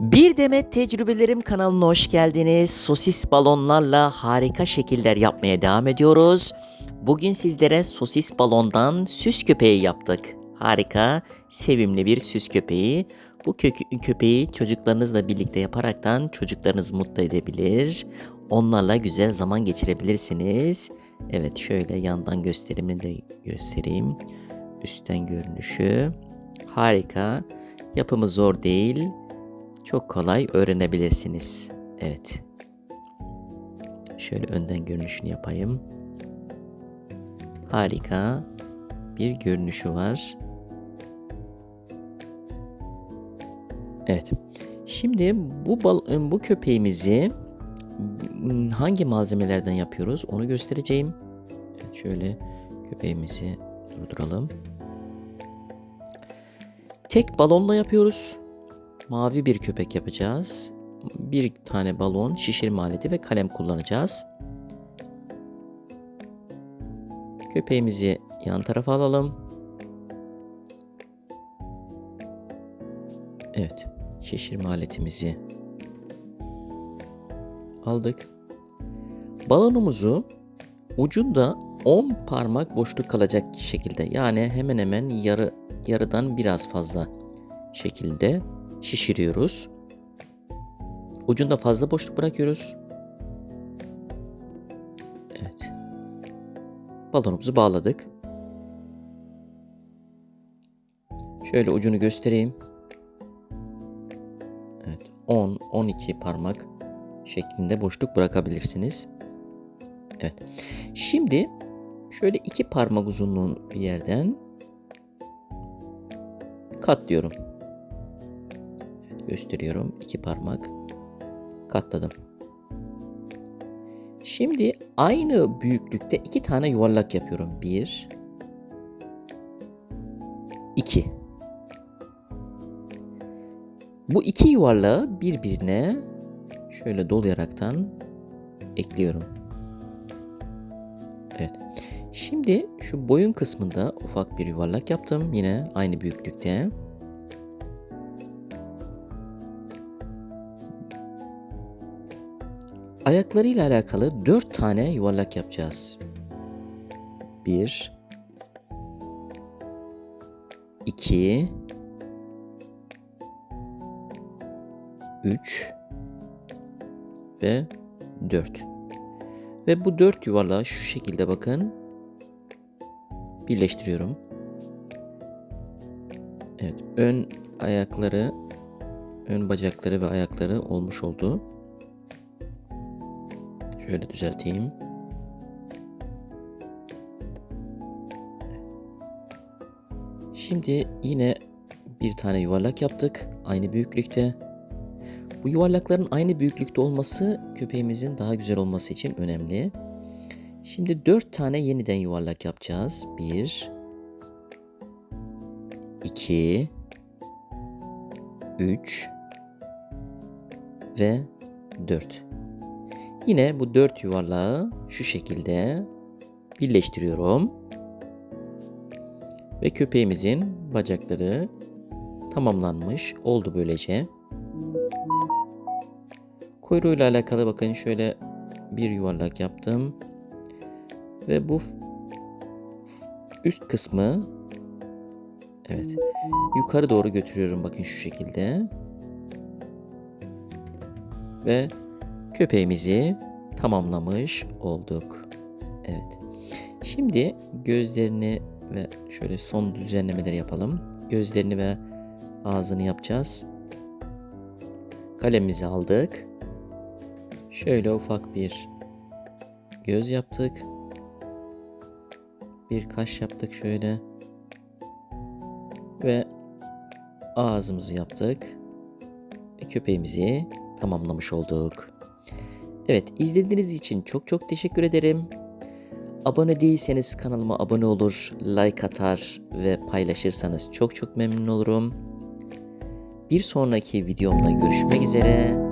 Bir Demet Tecrübelerim kanalına hoş geldiniz. Sosis balonlarla harika şekiller yapmaya devam ediyoruz. Bugün sizlere sosis balondan süs köpeği yaptık. Harika, sevimli bir süs köpeği. Bu kö- köpeği çocuklarınızla birlikte yaparaktan çocuklarınızı mutlu edebilir. Onlarla güzel zaman geçirebilirsiniz. Evet şöyle yandan gösterimini de göstereyim. Üstten görünüşü. Harika. Yapımı zor değil. Çok kolay öğrenebilirsiniz. Evet. Şöyle önden görünüşünü yapayım. Harika bir görünüşü var. Evet. Şimdi bu bal bu köpeğimizi hangi malzemelerden yapıyoruz onu göstereceğim. Evet, şöyle köpeğimizi durduralım. Tek balonla yapıyoruz. Mavi bir köpek yapacağız. Bir tane balon, şişirme aleti ve kalem kullanacağız. Köpeğimizi yan tarafa alalım. Evet, şişirme aletimizi aldık. Balonumuzu ucunda 10 parmak boşluk kalacak şekilde yani hemen hemen yarı yarıdan biraz fazla şekilde şişiriyoruz. Ucunda fazla boşluk bırakıyoruz. Evet. Balonumuzu bağladık. Şöyle ucunu göstereyim. Evet. 10 12 parmak şeklinde boşluk bırakabilirsiniz. Evet. Şimdi şöyle iki parmak uzunluğun bir yerden katlıyorum. Gösteriyorum. iki parmak katladım. Şimdi aynı büyüklükte iki tane yuvarlak yapıyorum. Bir, iki. Bu iki yuvarlağı birbirine şöyle dolayaraktan ekliyorum. Evet. Şimdi şu boyun kısmında ufak bir yuvarlak yaptım. Yine aynı büyüklükte. Ayaklarıyla alakalı 4 tane yuvarlak yapacağız. 1 2 3 ve 4. Ve bu 4 yuvarlağı şu şekilde bakın birleştiriyorum. Evet, ön ayakları, ön bacakları ve ayakları olmuş oldu. Şöyle düzelteyim. Şimdi yine bir tane yuvarlak yaptık. Aynı büyüklükte. Bu yuvarlakların aynı büyüklükte olması köpeğimizin daha güzel olması için önemli. Şimdi dört tane yeniden yuvarlak yapacağız. Bir, iki, üç ve dört. Yine bu dört yuvarlağı şu şekilde birleştiriyorum. Ve köpeğimizin bacakları tamamlanmış oldu böylece. Kuyruğuyla alakalı bakın şöyle bir yuvarlak yaptım. Ve bu üst kısmı evet yukarı doğru götürüyorum bakın şu şekilde. Ve köpeğimizi tamamlamış olduk. Evet. Şimdi gözlerini ve şöyle son düzenlemeleri yapalım. Gözlerini ve ağzını yapacağız. Kalemimizi aldık. Şöyle ufak bir göz yaptık. Bir kaş yaptık şöyle. Ve ağzımızı yaptık. Ve köpeğimizi tamamlamış olduk. Evet izlediğiniz için çok çok teşekkür ederim. Abone değilseniz kanalıma abone olur, like atar ve paylaşırsanız çok çok memnun olurum. Bir sonraki videomda görüşmek üzere.